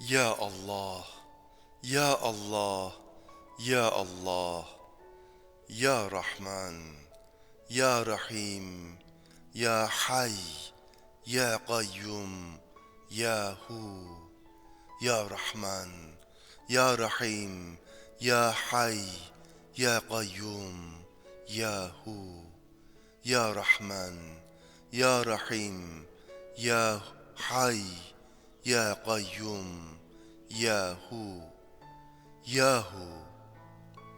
Ya Allah, Ya Allah, Ya Allah, Ya Rahman, Ya Rahim, Ya Hay, Ya Kayyum, Ya Hu, Ya Rahman, Ya Rahim, Ya Hay, Ya Kayyum, Ya Hu, Ya Rahman, Ya Rahim, Ya Hay, Ya Yahu, Yahu.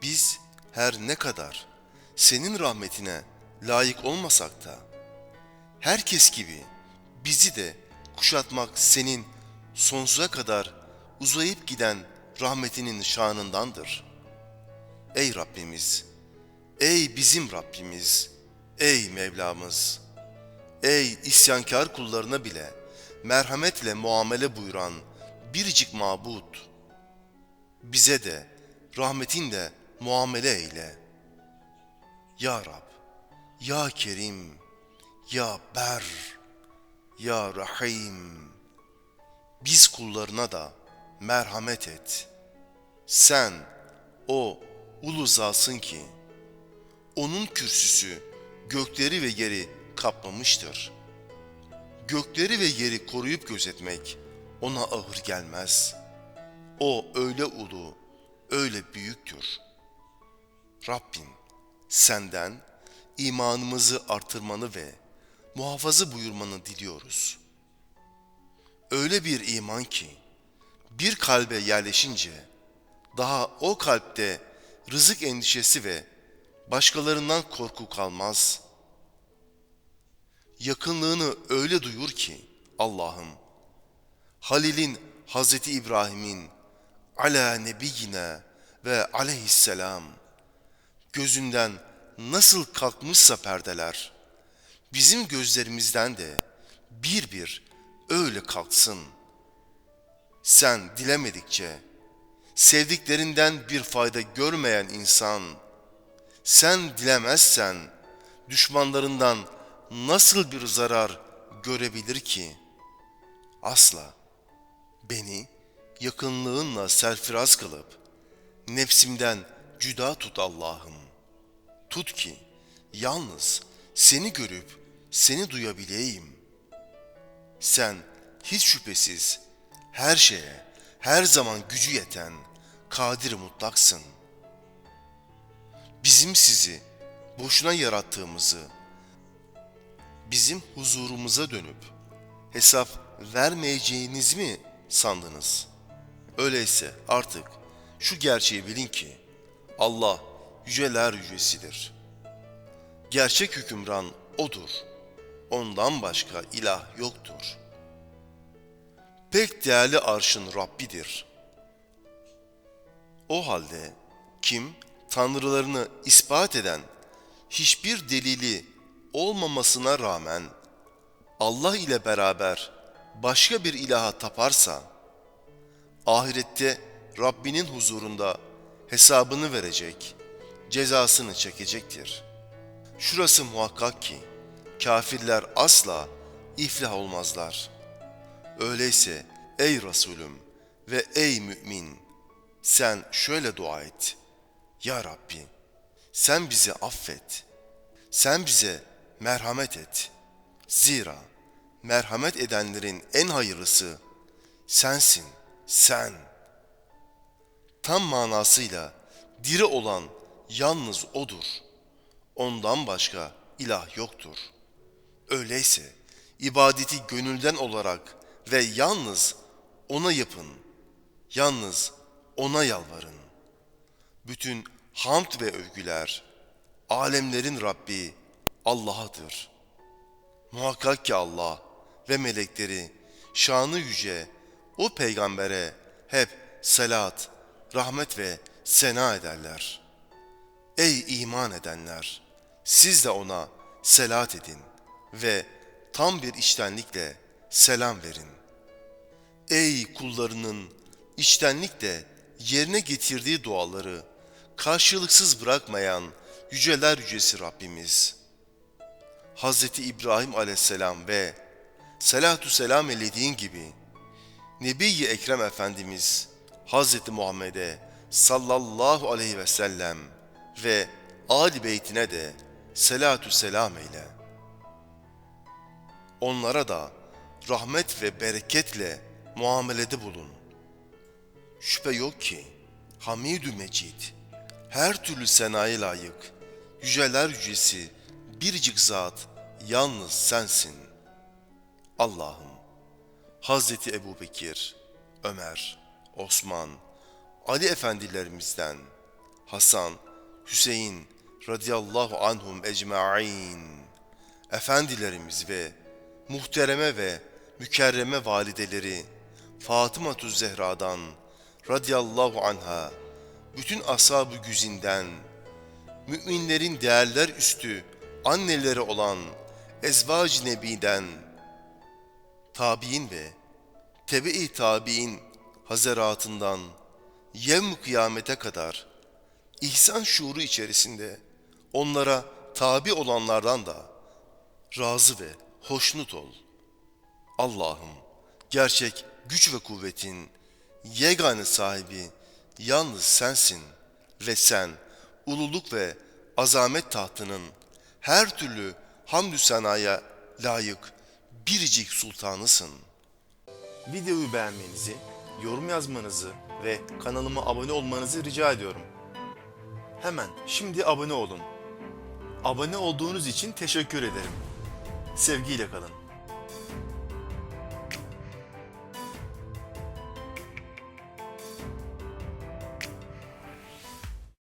Biz her ne kadar senin rahmetine layık olmasak da, herkes gibi bizi de kuşatmak senin sonsuza kadar uzayıp giden rahmetinin şanındandır. Ey Rabbimiz, ey bizim Rabbimiz, ey Mevlamız, ey isyankar kullarına bile merhametle muamele buyuran biricik mabut, bize de rahmetinle muamele eyle. Ya Rab, Ya Kerim, Ya Ber, Ya Rahim, biz kullarına da merhamet et. Sen o ulu zatsın ki, onun kürsüsü gökleri ve yeri kaplamıştır. Gökleri ve yeri koruyup gözetmek ona ağır gelmez. O öyle ulu, öyle büyüktür. Rabbim senden imanımızı artırmanı ve muhafaza buyurmanı diliyoruz. Öyle bir iman ki bir kalbe yerleşince daha o kalpte rızık endişesi ve başkalarından korku kalmaz. Yakınlığını öyle duyur ki Allah'ım Halil'in Hazreti İbrahim'in ala nebiyyina ve aleyhisselam gözünden nasıl kalkmışsa perdeler bizim gözlerimizden de bir bir öyle kalksın. Sen dilemedikçe sevdiklerinden bir fayda görmeyen insan sen dilemezsen düşmanlarından nasıl bir zarar görebilir ki? Asla beni yakınlığınla serfiraz kılıp nefsimden cüda tut Allah'ım. Tut ki yalnız seni görüp seni duyabileyim. Sen hiç şüphesiz her şeye, her zaman gücü yeten, kadir mutlaksın. Bizim sizi boşuna yarattığımızı, bizim huzurumuza dönüp hesap vermeyeceğiniz mi sandınız? Öyleyse artık şu gerçeği bilin ki Allah yüceler yücesidir. Gerçek hükümran O'dur. Ondan başka ilah yoktur. Pek değerli arşın Rabbidir. O halde kim tanrılarını ispat eden hiçbir delili olmamasına rağmen Allah ile beraber başka bir ilaha taparsa, ahirette Rabbinin huzurunda hesabını verecek, cezasını çekecektir. Şurası muhakkak ki, kafirler asla iflah olmazlar. Öyleyse ey Resulüm ve ey mümin, sen şöyle dua et. Ya Rabbi, sen bizi affet. Sen bize merhamet et. Zira merhamet edenlerin en hayırlısı sensin, sen. Tam manasıyla diri olan yalnız O'dur. Ondan başka ilah yoktur. Öyleyse ibadeti gönülden olarak ve yalnız O'na yapın. Yalnız O'na yalvarın. Bütün hamd ve övgüler alemlerin Rabbi Allah'adır. Muhakkak ki Allah ve melekleri şanı yüce o peygambere hep selat, rahmet ve sena ederler. Ey iman edenler! Siz de ona selat edin ve tam bir içtenlikle selam verin. Ey kullarının içtenlikle yerine getirdiği duaları karşılıksız bırakmayan yüceler yücesi Rabbimiz. Hz. İbrahim aleyhisselam ve salatu selam elediğin gibi Nebi-i Ekrem Efendimiz Hazreti Muhammed'e sallallahu aleyhi ve sellem ve Ali beytine de selatü selam eyle. Onlara da rahmet ve bereketle muamelede bulun. Şüphe yok ki Hamidü Mecid, her türlü senaya layık, yüceler yücesi, biricik zat, yalnız sensin. Allah'ım, Hazreti Ebu Bekir, Ömer, Osman, Ali efendilerimizden, Hasan, Hüseyin radıyallahu anhum ecma'in, efendilerimiz ve muhtereme ve mükerreme valideleri Fatıma Zehra'dan radıyallahu anha, bütün ashab-ı güzinden, müminlerin değerler üstü anneleri olan Ezvac-ı Nebi'den, tabi'in ve tebe-i tabi'in hazaratından yevm kıyamete kadar ihsan şuuru içerisinde onlara tabi olanlardan da razı ve hoşnut ol. Allah'ım gerçek güç ve kuvvetin yegane sahibi yalnız sensin ve sen ululuk ve azamet tahtının her türlü hamdü senaya layık biricik sultanısın. Videoyu beğenmenizi, yorum yazmanızı ve kanalıma abone olmanızı rica ediyorum. Hemen şimdi abone olun. Abone olduğunuz için teşekkür ederim. Sevgiyle kalın.